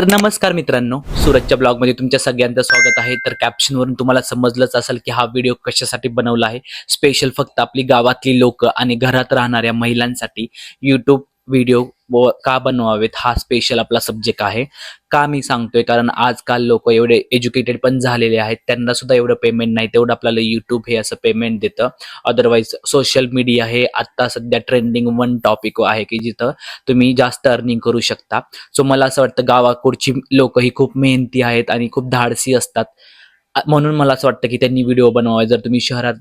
तर नमस्कार मित्रांनो सूरजच्या ब्लॉगमध्ये तुमच्या सगळ्यांचं स्वागत आहे. तर कॅप्शनवरून तुम्हाला समजलंच असेल की हा व्हिडिओ कशासाठी बनवला आहे. स्पेशल फक्त आपली गावातली लोक आणि घरात राहणाऱ्या महिलांसाठी यूट्यूब व्हिडिओ का बनवावेत हा स्पेशल आपला सब्जेक्ट आहे. का मी सांगतोय? कारण आजकाल लोक एवढे एज्युकेटेड पण झालेले आहेत. त्यांना सुद्धा एवढं पेमेंट नाही. तेवढं आपल्याला युट्यूब हे असं पेमेंट देतं. अदरवाईज सोशल मीडिया हे आत्ता सध्या ट्रेंडिंग वन टॉपिक आहे की जिथं तुम्ही जास्त अर्निंग करू शकता. सो मला असं वाटतं गावाकडची लोक ही खूप मेहनती आहेत आणि खूप धाडसी असतात. म्हणून मला असं वाटतं की त्यांनी व्हिडिओ बनवावे. जर तुम्ही शहरात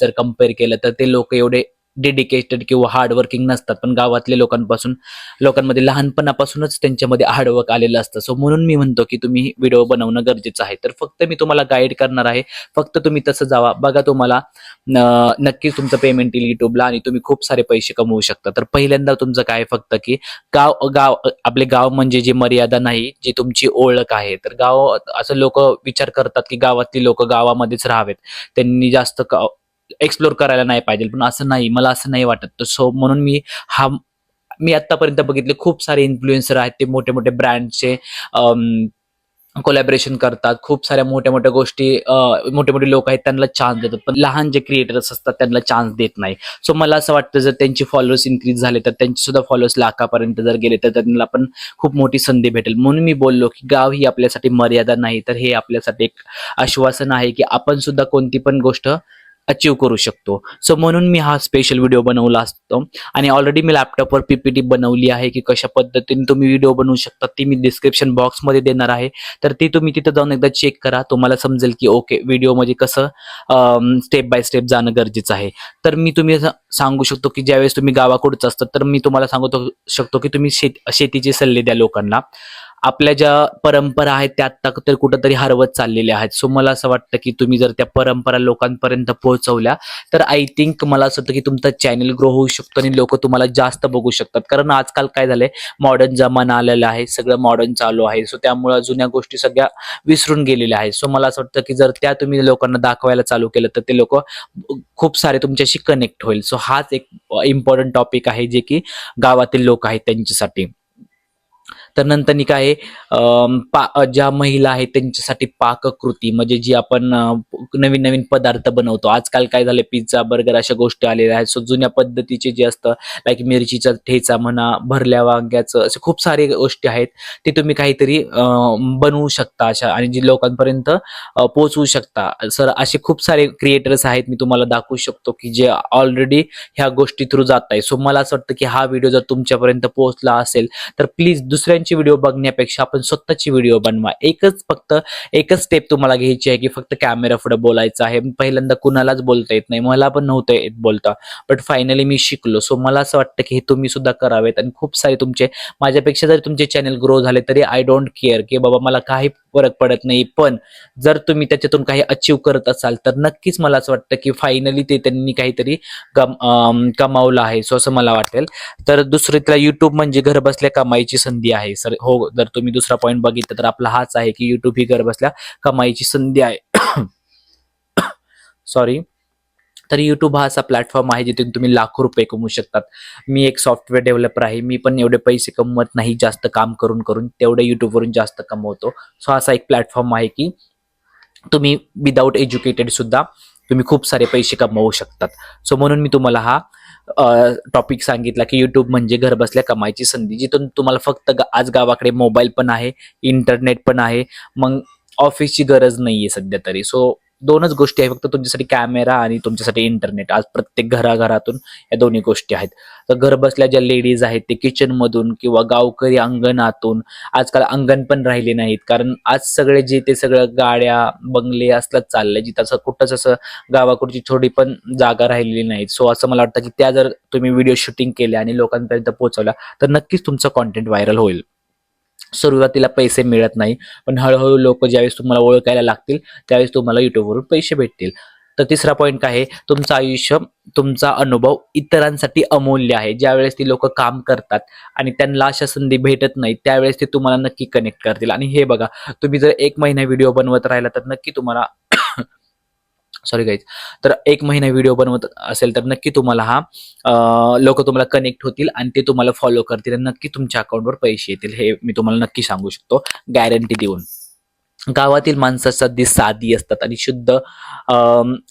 जर कंपेअर केलं तर ते लोक एवढे डेडिकेटेड किंवा हार्डवर्किंग नसतात. पण गावातल्या लोकांपासून लोकांमध्ये लहानपणापासूनच त्यांच्यामध्ये हार्डवर्क आलेलं असतं. सो म्हणून मी म्हणतो की तुम्ही व्हिडिओ बनवणं गरजेचं आहे. तर फक्त मी तुम्हाला गाईड करणार आहे. फक्त तुम्ही तसं जावा. बघा तुम्हाला नक्कीच तुमचं पेमेंट येईल युट्यूबला आणि तुम्ही खूप सारे पैसे कमवू शकता. तर पहिल्यांदा तुमचं काय फक्त की गाव गाव आपले गाव म्हणजे जी मर्यादा नाही जी तुमची ओळख आहे. तर गाव असं लोक विचार करतात की गावातली लोक गावामध्येच राहावेत. त्यांनी जास्त एक्सप्लोर करायला नाही पाहिजे. पण असं नाही मला असं नाही वाटत. तर सो म्हणून मी हा मी आतापर्यंत बघितले खूप सारे इन्फ्लुएन्सर आहेत ते मोठे मोठे ब्रँडचे कोलॅबरेशन करतात. खूप साऱ्या मोठ्या मोठ्या गोष्टी मोठे मोठे लोक आहेत त्यांना चान्स देतात. पण लहान जे क्रिएटर्स असतात त्यांना चान्स देत नाही. सो मला असं वाटतं जर त्यांचे फॉलोअर्स इन्क्रीज झाले तर त्यांचे सुद्धा फॉलोअर्स लाखापर्यंत जर गेले तर त्यांना पण खूप मोठी संधी भेटेल. म्हणून मी बोललो की गाव ही आपल्यासाठी मर्यादा नाही. तर हे आपल्यासाठी एक आश्वासन आहे की आपण सुद्धा कोणती पण गोष्ट अचीव करू शकतो. सो म्हणून मी हा स्पेशल व्हिडिओ बनवला असतो. आणि ऑलरेडी मी लॅपटॉपवर पीपीटी बनवली आहे की कशा पद्धतीने तुम्ही व्हिडिओ बनवू शकता ती मी डिस्क्रिप्शन बॉक्समध्ये देणार आहे. तर ती तुम्ही तिथं जाऊन एकदा चेक करा तुम्हाला समजेल की ओके व्हिडिओमध्ये कसं स्टेप बाय स्टेप जाणं गरजेचं आहे. तर मी तुम्ही सांगू शकतो की ज्यावेळेस तुम्ही गावाकडचं असतात तर मी तुम्हाला सांगू शकतो की तुम्ही शेत शेतीचे सल्ले द्या लोकांना. आपल्या ज्या परंपरा आहेत त्या आत्ता तर कुठंतरी हरवत चाललेल्या आहेत. सो मला असं वाटतं की तुम्ही जर त्या परंपरा लोकांपर्यंत पोहोचवल्या तर आय थिंक मला असं वाटतं की तुमचा चॅनल ग्रो होऊ शकतो आणि लोक तुम्हाला जास्त बघू शकतात. कारण आजकाल काय झालंय मॉडर्न जमाना आलेला आहे सगळं मॉडर्न चालू आहे. सो त्यामुळे जुन्या गोष्टी सगळ्या विसरून गेलेल्या आहेत. सो मला असं वाटतं की जर त्या तुम्ही लोकांना दाखवायला चालू केलं तर ते लोक खूप सारे तुमच्याशी कनेक्ट होईल. सो हाच एक इम्पॉर्टंट टॉपिक आहे जे की गावातील लोक आहेत त्यांच्यासाठी. तर नंतर काय आहे, पा ज्या महिला आहेत त्यांच्यासाठी पाककृती म्हणजे जी आपण नवीन नवीन पदार्थ बनवतो. आजकाल काय झालं पिझ्झा बर्गर अशा गोष्टी आलेल्या आहेत. सो जुन्या पद्धतीचे जे असतं लाईक मिरचीचा ठेचा म्हणा भरल्या वांग्याचं असे खूप सारे गोष्टी आहेत. ते तुम्ही काहीतरी बनवू शकता अशा आणि जी लोकांपर्यंत पोचवू पोहोचवू शकता. सर असे खूप सारे क्रिएटर्स आहेत मी तुम्हाला दाखवू शकतो की जे ऑलरेडी ह्या गोष्टी थ्रू जात आहे सो मला असं वाटतं की हा व्हिडिओ जर तुमच्यापर्यंत पोहोचला असेल तर प्लीज दुसऱ्यांची व्हिडिओ बघण्यापेक्षा आपण स्वतःची व्हिडिओ बनवा. एकच फक्त एकच स्टेप तुम्हाला घ्यायची आहे की फक्त कॅमेरा पुढे बोलायचं आहे. पहिल्यांदा कुणालाच बोलता येत नाही. मला पण नव्हतं येत बोलता. बट फायनली मी शिकलो. सो मला असं वाटतं की हे तुम्ही सुद्धा करावेत. आणि खूप सारे तुमचे माझ्यापेक्षा जरी तुमचे चॅनल ग्रो झाले तरी आय डोंट केअर की बाबा मला काही फरक पडत नाही. पण जर तुम्ही त्याच्यातून काही अचीव करत असाल तर नक्कीच मला असं वाटतं की फायनली ते त्यांनी काहीतरी कम कमावलं आहे. सो असं मला वाटेल. तर दुसरीतला युट्यूब म्हणजे घर बसल्या कमाईची संधी आहे. सर हो जर तुम्ही दुसरा पॉईंट बघितला तर आपला हाच आहे की युट्यूब ही घर बसल्या कमाईची संधी आहे. सॉरी तर युट्यूब हा असा प्लॅटफॉर्म आहे जिथून तुम्ही लाखो रुपये कमवू शकतात. मी एक सॉफ्टवेअर डेव्हलपर आहे. मी पण एवढे पैसे कमवत नाही जास्त काम करून करून तेवढे युट्यूबवरून जास्त कमवतो. सो असा एक प्लॅटफॉर्म आहे की तुम्ही विदाऊट एज्युकेटेड सुद्धा तुम्ही खूप सारे पैसे कमवू शकतात. सो म्हणून मी तुम्हाला हा टॉपिक सांगितला की युट्यूब म्हणजे घर बसल्या कमाईची संधी जिथून तुम्हाला फक्त आज गावाकडे मोबाईल पण आहे इंटरनेट पण आहे मग ऑफिसची गरज नाही आहे सध्या तरी. सो दोनच गोष्टी आहे फक्त तुमच्यासाठी कॅमेरा आणि तुमच्यासाठी इंटरनेट आज प्रत्येक घराघरातून या दोन्ही गोष्टी आहेत. तर घर बसल्या ज्या लेडीज आहेत ते किचनमधून किंवा गावकरी अंगणातून आजकाल अंगण पण राहिले नाहीत. कारण आज सगळे जे ते सगळं गाड्या बंगले असलंच चाललंय. जिथं असं कुठंच असं गावाकडची थोडी पण जागा राहिलेली नाही सो असं मला वाटतं की त्या जर तुम्ही व्हिडिओ शूटिंग केल्या आणि लोकांपर्यंत पोहोचवल्या तर नक्कीच तुमचं कॉन्टेंट व्हायरल होईल. सुरुवातीला पैसे मिळत नाही. पण हळूहळू लोक ज्यावेळेस तुम्हाला ओळखायला लागतील त्यावेळेस तुम्हाला युट्यूबवरून पैसे भेटतील. तर तिसरा पॉईंट काय आहे? तुमचं आयुष्य तुमचा अनुभव इतरांसाठी अमूल्य आहे. ज्यावेळेस ती लोक काम करतात आणि त्यांना अशा संधी भेटत नाही त्यावेळेस ते तुम्हाला नक्की कनेक्ट करतील. आणि हे बघा तुम्ही जर एक महिना व्हिडिओ बनवत राहिला तर नक्की तुम्हाला सॉरी गाईज तर एक महिना व्हिडिओ बनवत असेल तर नक्की तुम्हाला हा लोक तुम्हाला कनेक्ट होतील आणि ते तुम्हाला फॉलो करतील आणि नक्की तुमच्या अकाउंटवर पैसे येतील. हे मी तुम्हाला नक्की सांगू शकतो. गॅरंटी देऊन. गावातील माणसं सध्या साधी असतात आणि शुद्ध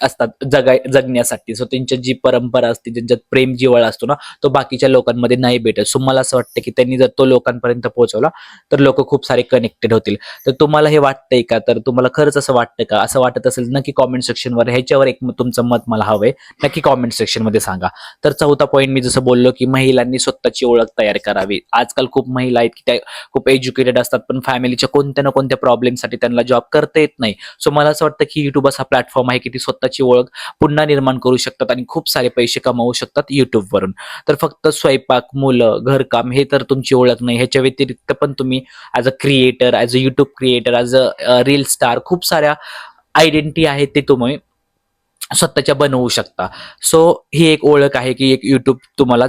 असतात जगाय जगण्यासाठी. सो त्यांच्या जी परंपरा असते ज्यांच्यात प्रेम जिवळ असतो ना तो बाकीच्या लोकांमध्ये नाही भेटत. सो मला असं वाटतं की त्यांनी जर तो लोकांपर्यंत पोहोचवला तर लोक खूप सारे कनेक्टेड होतील. तर तुम्हाला हे वाटतंय का? तर तुम्हाला खरंच असं वाटतं का? असं वाटत असेल नक्की कॉमेंट सेक्शनवर ह्याच्यावर एक तुमचं मत मला हवंय. नक्की कॉमेंट सेक्शनमध्ये सांगा. तर चौथा पॉईंट मी जसं बोललो की महिलांनी स्वतःची ओळख तयार करावी. आजकाल खूप महिला आहेत की त्या खूप एज्युकेटेड असतात पण फॅमिलीच्या कोणत्या ना कोणत्या प्रॉब्लेमसाठी त्यांना जॉब करता येत नाही. सो मला असं वाटतं की युट्यूब असा प्लॅटफॉर्म आहे की ती स्वतःची ओळख पुन्हा निर्माण करू शकतात आणि खूप सारे पैसे कमावू शकतात युट्यूबवरून तर फक्त स्वयंपाक मुलं घरकाम हे तर तुमची ओळख नाही. ह्याच्या व्यतिरिक्त पण तुम्ही as a creator as a YouTube creator as a reel star खूप साऱ्या आयडेंटिटी आहेत ते तुम्ही स्वतःच्या बनवू शकता. सो ही एक ओळख आहे की एक युट्यूब तुम्हाला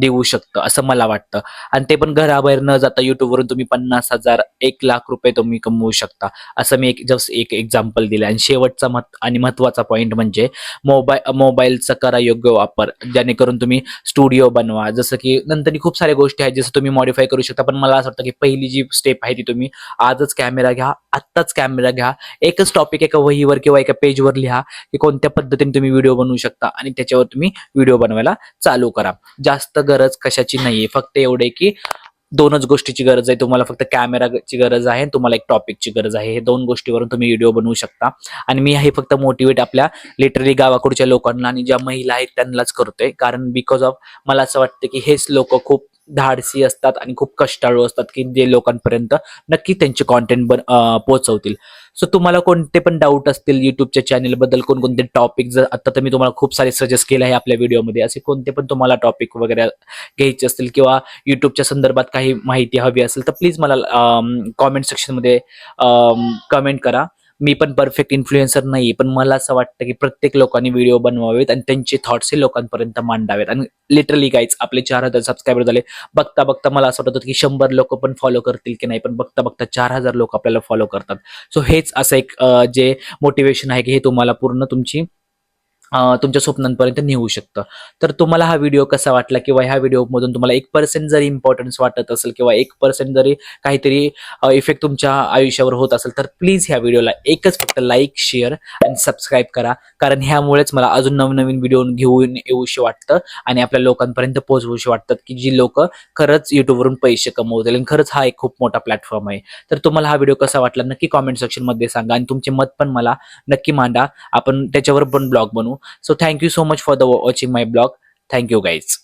देऊ शकतं असं मला वाटतं. आणि ते पण घराबाहेर न जाता युट्यूबवरून तुम्ही पन्नास हजार एक लाख रुपये तुम्ही कमवू शकता. असं मी एक जस्ट एक एक्झाम्पल दिलं आणि शेवटचा मत आणि महत्त्वाचा पॉईंट म्हणजे मोबाईल मोबाईलचा करा योग्य वापर जेणेकरून तुम्ही स्टुडिओ बनवा. जसं की नंतर खूप साऱ्या गोष्टी आहेत जसं तुम्ही मॉडिफाय करू शकता पण मला असं वाटतं की पहिली जी स्टेप आहे ती तुम्ही आजच कॅमेरा घ्या आत्ताच कॅमेरा घ्या. एकच टॉपिक एका वहीवर किंवा एका पेजवर लिहा की कोणत्या पद्धतीने तुम्ही व्हिडिओ बनवू शकता आणि त्याच्यावर तुम्ही व्हिडिओ बनवायला चालू करा. जास्त गरज कशाची नाहीये. फक्त एवढे की दोनच गोष्टीची गरज आहे. तुम्हाला फक्त कॅमेराची गरज आहे तुम्हाला एक टॉपिकची गरज आहे. हे दोन गोष्टीवरून तुम्ही व्हिडिओ बनवू शकता. आणि मी हे फक्त मोटिवेट आपल्या लिटरली गावाकडच्या लोकांना आणि ज्या महिला आहेत त्यांनाच करतोय. कारण बिकॉज ऑफ मला असं वाटतं की हेच लोक खूप धाडसी असतात आणि खूप कष्टाळू असतात की जे लोकांपर्यंत नक्की त्यांचे कॉन्टेंट बन पोचवतील पोहोचवतील. सो तुम्हाला कोणते पण डाऊट असतील युट्यूबच्या चॅनलबद्दल कोणकोणते टॉपिक जर आता तर मी तुम्हाला खूप सारे सजेस्ट केले आहे आपल्या व्हिडिओमध्ये असे कोणते पण तुम्हाला टॉपिक वगैरे घ्यायचे असतील किंवा युट्यूबच्या संदर्भात काही माहिती हवी असेल तर प्लीज मला कॉमेंट सेक्शनमध्ये कमेंट करा. मी पण परफेक्ट इन्फ्लुएन्सर नाही पण मला असं वाटतं की प्रत्येक लोकांनी व्हिडिओ बनवावेत आणि त्यांचे थॉट्स हे लोकांपर्यंत मांडावेत. आणि लिटरली गाईज आपले चार हजार सबस्क्रायबर झाले. बघता बघता मला असं वाटत होतं की शंभर लोक पण फॉलो करतील की नाही पण बघता बघता चार हजार लोक आपल्याला फॉलो करतात. सो हेच असं एक जे मोटिवेशन आहे की हे तुम्हाला पूर्ण तुमची तुमच्या स्वप्नांपर्यंत नेऊ शकतं. तर तुम्हाला हा व्हिडिओ कसा वाटला किंवा ह्या व्हिडिओमधून तुम्हाला एक पर्सेंट जरी इम्पॉर्टन्स वाटत असेल किंवा एक पर्सेंट जरी काहीतरी इफेक्ट तुमच्या आयुष्यावर होत असेल तर प्लीज ह्या व्हिडिओला एकच फक्त लाईक शेअर आणि सबस्क्राईब करा. कारण ह्यामुळेच मला अजून नवनवीन व्हिडिओ घेऊन येऊशी वाटतं आणि आपल्या लोकांपर्यंत पोहोचवूशी वाटतात की जी लोक खरंच युट्यूबवरून पैसे कमवतील आणि खरंच हा एक खूप मोठा प्लॅटफॉर्म आहे. तर तुम्हाला हा व्हिडिओ कसा वाटला नक्की कॉमेंट सेक्शनमध्ये सांगा आणि तुमचे मत पण मला नक्की मांडा. आपण त्याच्यावर पण ब्लॉग बनवू. so thank you so much for the watching my blog. Thank you guys.